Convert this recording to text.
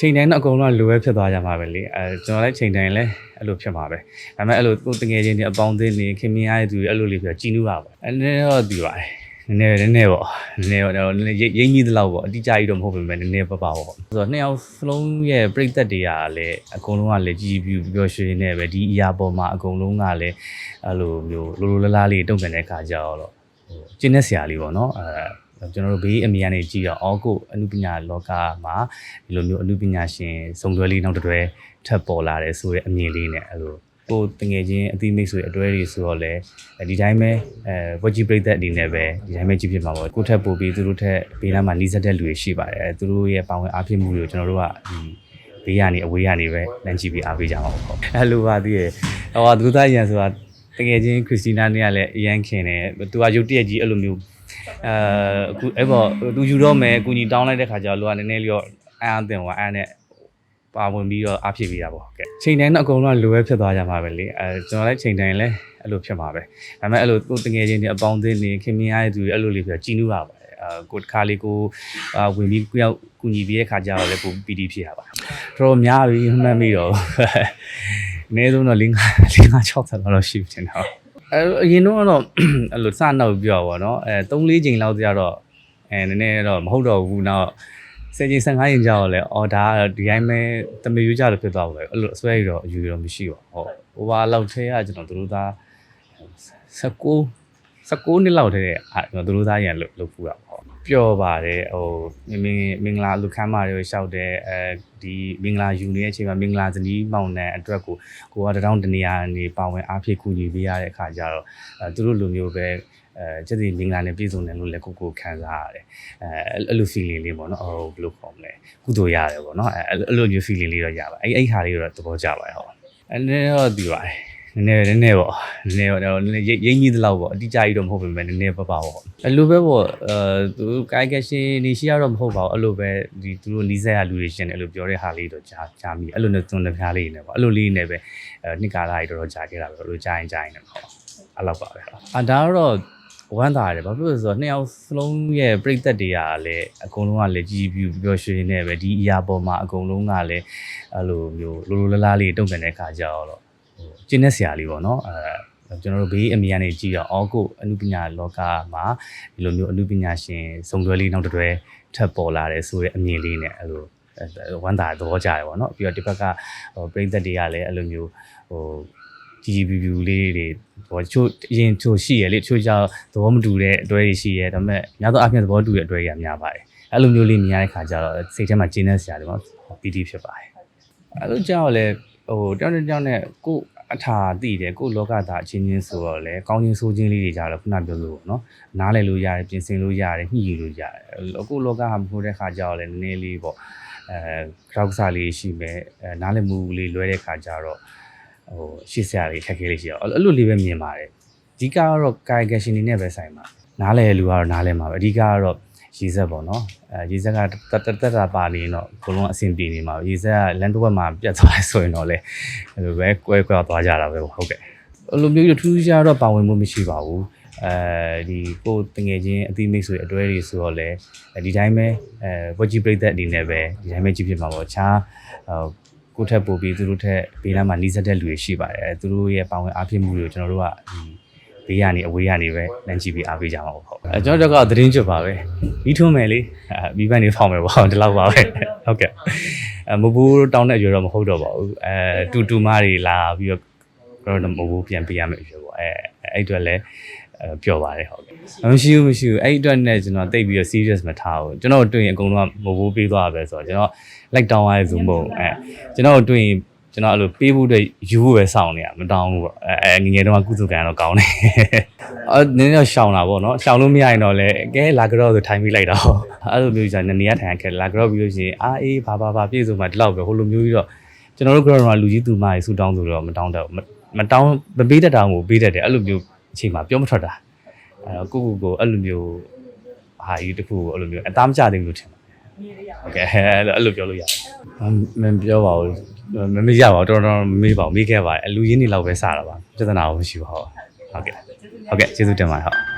ချိန်တိုင်းတော့အကုန်လုံးကလိုပဲဖြစ်သွားကြမှာပဲလေအဲကျွန်တော်လည်းချိန်တိုင်းလည်းအဲ့လိုဖြစ်မှာပဲဒါပေမဲ့အဲ့လိုကိုယ်တငယ်ချင်းတွေအပေါင်းအသင်းတွေခင်မင်းရတဲ့သူတွေအဲ့လိုလေးပြကြည်နူးတာပေါ့အဲ့နည်းတော့ဒီပါတယ်နည်းနည်းနည်းနည်းပေါ့နည်းနည်းပေါ့နည်းနည်းရိပ်ကြီးသလောက်ပေါ့အတိအကျကြီးတော့မဟုတ်ပေမဲ့နည်းနည်းပပပေါ့ဆိုတော့နှစ်ယောက်စလုံးရဲ့ပြိသက်တွေကလည်းအကုန်လုံးကလည်းကြည်ပြူပျော်ရွှင်နေပဲဒီအရာပေါ်မှာအကုန်လုံးကလည်းအဲ့လိုမျိုးလိုလိုလားလားလေးတုံ့ပြန်တဲ့ခါကြတော့ဟိုကျင်းတဲ့ဆရာလေးပေါ့နော်အဲ ကျွန်တော်တို့ဘေးအမြင်ကနေကြည့်တော့အော်ကိုအနုပညာလောကမှာဒီလိုမျိုးအနုပညာရှင်စုံတွဲလေးနောက်တစ်တွဲထပ်ပေါ်လာတယ်ဆိုတဲ့အမြင်လေးနဲ့အဲ့လိုကိုတငယ်ချင်းအသီးမိတ်ဆွေအတွဲတွေဆိုတော့လေဒီတိုင်းပဲအဲဝက်ကြီးပြိသက်အနေနဲ့ပဲဒီတိုင်းပဲကြည့်ဖြစ်မှာပေါ့ကိုထက်ပို့ပြီးသူတို့ထက်ဘေးနားမှာနှီးစက်တဲ့လူတွေရှိပါတယ်အဲသူတို့ရဲ့ပါဝင်အားဖြစ်မှုတွေကိုကျွန်တော်တို့ကဒီဘေးကနေအဝေးကနေပဲလမ်းကြည့်ပြီးအားပေးကြအောင်ပေါ့အဲ့လိုပါသေးရဲ့ဟောသူသားရန်ဆိုတာတကယ်ချင်းခရစ်စတီနာနဲ့ကလည်းအရန်ခင်တယ်သူကရုပ်တရက်ကြီးအဲ့လိုမျိုး အဲအခုအဲ့ပေါ့သူယူတော့မယ်အကူကြီးတောင်းလိုက်တဲ့ခါကျတော့လူကနည်းနည်းလေးတော့အံ့အသင်ဟောအဲ့နဲ့ပါဝင်ပြီးတော့အားဖြစ်ပြီးတာပေါ့ဟုတ်ကဲ့ချိန်တိုင်းတော့အကုန်လုံးကလိုပဲဖြစ်သွားကြမှာပဲလေအဲကျွန်တော်လည်းချိန်တိုင်းလည်းအဲ့လိုဖြစ်မှာပဲဒါပေမဲ့အဲ့လိုကိုယ်တငယ်ချင်းတွေအပေါင်းအသင်းတွေခင်မင်းရတဲ့သူတွေအဲ့လိုလေးပြကြည်နူးတာပါအာကိုတစ်ခါလေးကိုအာဝင်ပြီးကိုရောက်ကူညီပြီးတဲ့ခါကျတော့လည်းကိုပီတီဖြစ်ရပါတော်တော်များပြီမှတ်မိတော့အနည်းဆုံးတော့5 5 60လောက်ရှိပြီတင်တော့ အဲအရင်တော့ကတော့အဲ့လိုစနောက်ပြောပါတော့အဲ3 4ချိန်လောက်ကျတော့အဲနည်းနည်းတော့မဟုတ်တော့ဘူးနောက်စင်ကြီး15ရင်ကြာတော့လဲအော်ဒါကဒီတိုင်းပဲတမယူကြလို့ဖြစ်သွားပါပဲအဲ့လိုအစွဲရတော့အယူတော့မရှိပါဘူးဟုတ်ဟိုဘာလောက်ထဲကကျွန်တော်တို့သား19 19နှစ်လောက်တည်းအာကျွန်တော်တို့သားရန်လို့လုပ်ဖူးတာပေါ့ ပျော်ပါတယ်ဟိုမင်းမင်္ဂလာလူခမ်းမတွေရှောက်တယ်အဲဒီမင်္ဂလာယူနေတဲ့အချိန်မှာမင်္ဂလာဇနီးမောင်နှံအတွက်ကိုကိုကတထောင်တနေရာနေပါဝင်အားဖြည့်ကူညီပေးရတဲ့အခါကျတော့အဲသူတို့လိုမျိုးပဲအဲချက်စီမင်္ဂလာနဲ့ပြည့်စုံတယ်လို့လည်းကိုကိုခံစားရတယ်အဲအဲ့လို feeling လေးပေါ့နော်ဟိုဘယ်လိုခေါ်မလဲကုသိုလ်ရတယ်ပေါ့နော်အဲအဲ့လိုမျိုး feeling လေးတော့ရပါအဲ့အဲ့ဟာလေးတော့သဘောကျပါတယ်ဟုတ်အဲ့နည်းတော့ဒီပါတယ် နည်းနည်းနည်းနည်းပေါ့နည်းနည်းပေါ့နည်းနည်းရိပ်ကြီးသလောက်ပေါ့အတိအကျကြီးတော့မဟုတ်ပေမဲ့နည်းနည်းပပပေါ့အဲ့လိုပဲပေါ့အဲသူကိုင်ကရှင်နေရှိရတော့မဟုတ်ပါဘူးအဲ့လိုပဲဒီသူတို့နီးစပ်ရလူတွေရှင်တယ်အဲ့လိုပြောတဲ့ဟာလေးတော့ကြားကြားမိအဲ့လိုနဲ့သွန်တပြားလေးနေပေါ့အဲ့လိုလေးနေပဲအဲနှစ်ကာလကြီးတော်တော်ကြာခဲ့တာပဲအဲ့လိုကြားရင်ကြားရင်တော့ဟုတ်အဲ့လောက်ပါပဲဟုတ်အာဒါတော့ဝမ်းသာတယ်ဘာဖြစ်လို့လဲဆိုတော့နှစ်ယောက်စလုံးရဲ့ပြိသက်တွေကလည်းအကုန်လုံးကလည်းကြည်ပြူပျော်ရွှင်နေပဲဒီအရာပေါ်မှာအကုန်လုံးကလည်းအဲ့လိုမျိုးလိုလိုလားလားလေးတုံ့ပြန်တဲ့ခါကြတော့ဟို ကျင်းတဲ့ဆရာလေးပေါ့နော်အဲကျွန်တော်တို့ဘေးအမြင်ကနေကြည့်တော့အော်ကိုအနုပညာလောကမှာဒီလိုမျိုးအနုပညာရှင်စုံတွဲလေးနောက်တစ်တွဲထပ်ပေါ်လာတယ်ဆိုတဲ့အမြင်လေးနဲ့အဲ့လိုဝမ်းသာသဘောကျတယ်ပေါ့နော်ပြီးတော့ဒီဘက်ကဟိုပြိသက်တွေကလည်းအဲ့လိုမျိုးဟိုကြီးကြီးပြူပြူလေးတွေဟိုချို့အရင်ချို့ရှိရလေချို့ကြောင့်သဘောမတူတဲ့အတွေ့အကြုံရှိရဒါပေမဲ့များသောအားဖြင့်သဘောတူတဲ့အတွေ့အကြုံများပါတယ်အဲ့လိုမျိုးလေးမြင်ရတဲ့ခါကျတော့စိတ်ထဲမှာကျင်းနေစရာတွေပေါ့ပီတိဖြစ်ပါတယ်အဲ့လိုကြောင့်လည်း ဟိုတောင်းတောင်းနဲ့ကိုအထာတိတယ်ကိုလောကသားအချင်းချင်းဆိုတော့လေကောင်းချင်းဆိုးချင်းလေးတွေကြတော့ခုနပြောလို့ပေါ့နော်နားလည်လို့ရတယ်ပြင်ဆင်လို့ရတယ်ညှိယူလို့ရတယ်အခုလောကဟာမဟုတ်တဲ့ခါကြတော့လေနည်းနည်းလေးပေါ့အဲကြောက်စားလေးရှိမယ်နားလည်မှုလေးလွဲတဲ့ခါကြတော့ဟိုရှေ့ဆရာလေးခက်ခဲလေးရှိတော့အဲ့လိုလေးပဲမြင်ပါတယ်အဓိကကတော့ guy action နေနဲ့ပဲဆိုင်ပါနားလည်လူကတော့နားလည်မှာပဲအဓိကကတော့ ရေဆက်ပေါ့နော်အဲရေဆက်ကတတတတာပါနေတော့ဘလုံးအဆင်ပြေနေမှာရေဆက်ကလန်တော့ဘက်မှာပြတ်သွားလဲဆိုရင်တော့လေအဲ့လိုပဲကွဲကွဲသွားကြတာပဲဟုတ်ကဲ့အဲ့လိုမျိုးထူးခြားတော့ပါဝင်မှုမရှိပါဘူးအဲဒီကိုတငယ်ချင်းအသီးမိတ်ဆွေအတွဲတွေဆိုတော့လေဒီတိုင်းပဲအဲဝက်ကြီးပြိသက်အနေနဲ့ပဲဒီတိုင်းပဲကြည့်ဖြစ်မှာပေါ့ခြားဟိုကိုထက်ပို့ပြီးသူတို့ထက်ဘေးနားမှာနှီးစက်တဲ့လူတွေရှိပါတယ်သူတို့ရဲ့ပါဝင်အားဖြစ်မှုတွေကိုကျွန်တော်တို့ကဒီဘေးကနေအဝေးကနေပဲလမ်းကြည့်ပြီးအားပေးကြမှာပေါ့ဟုတ် အဲကျွန်တော်တို့ကသတင်းကျွတ်ပါပဲပြီးထုံးမယ်လေအဲမိဘနေဖောင်းမယ်ပေါ့ဒီလောက်ပါပဲဟုတ်ကဲ့အဲမဘူးတောင်းတဲ့အရွယ်တော့မဟုတ်တော့ပါဘူးအဲတူတူမတွေလာပြီးတော့တော့မဘူးပြန်ပေးရမယ်အရွယ်ပေါ့အဲအဲ့အတွက်လည်းအဲပျော်ပါတယ်ဟုတ်ကဲ့မရှိဘူးမရှိဘူးအဲ့အတွက်နဲ့ကျွန်တော်တိတ်ပြီးတော့ serious မထားဘူးကျွန်တော်တွေ့ရင်အကုန်လုံးကမဘူးပေးသွားပဲဆိုတော့ကျွန်တော် like တောင်းရတဲ့ဇူမဟုတ်အဲကျွန်တော်တွေ့ရင် ကျွန်တော်အဲ့လိုပေးဖို့အတွက်ယူဖို့ပဲစောင့်နေရမတောင်းဘူးပေါ့အဲအဲငငယ်တုန်းကကုသကံတော့ကောင်းတယ်အော်နည်းနည်းရှောင်တာပေါ့နော်ရှောင်လို့မရရင်တော့လေကဲလာကြောဆိုထိုင်ပြီးလိုက်တာဟောအဲ့လိုမျိုးကြီးနေရထိုင်ခဲ့လာကြောပြီးလို့ရှိရင်အာအေးဘာဘာဘာပြည့်စုံမှဒီလောက်ပဲဟိုလိုမျိုးကြီးတော့ကျွန်တော်တို့ကြောတော့လူကြီးသူမကြီးဆူတောင်းဆိုတော့မတောင်းတော့မတောင်းမပေးတတ်တာကိုပေးတတ်တယ်အဲ့လိုမျိုးအချိန်မှာပြောမထွက်တာအဲ့တော့ကိုကိုကိုအဲ့လိုမျိုးဟာကြီးတခုကိုအဲ့လိုမျိုးအသားမကျသေးဘူးလို့ထင်ပါတယ်ဟုတ်ကဲ့အဲ့လိုအဲ့လိုပြောလို့ရတယ်မမပြောပါဘူး မမေ့ရပါဘူးတော်တော်မမေ့ပါဘူးမေ့ခဲ့ပါတယ်အလူရင်းနေလောက်ပဲစတာပါပြဿနာတော့မရှိပါဘူးဟုတ်ကဲ့ဟုတ်ကဲ့ကျေးဇူးတင်ပါတယ်ဟုတ်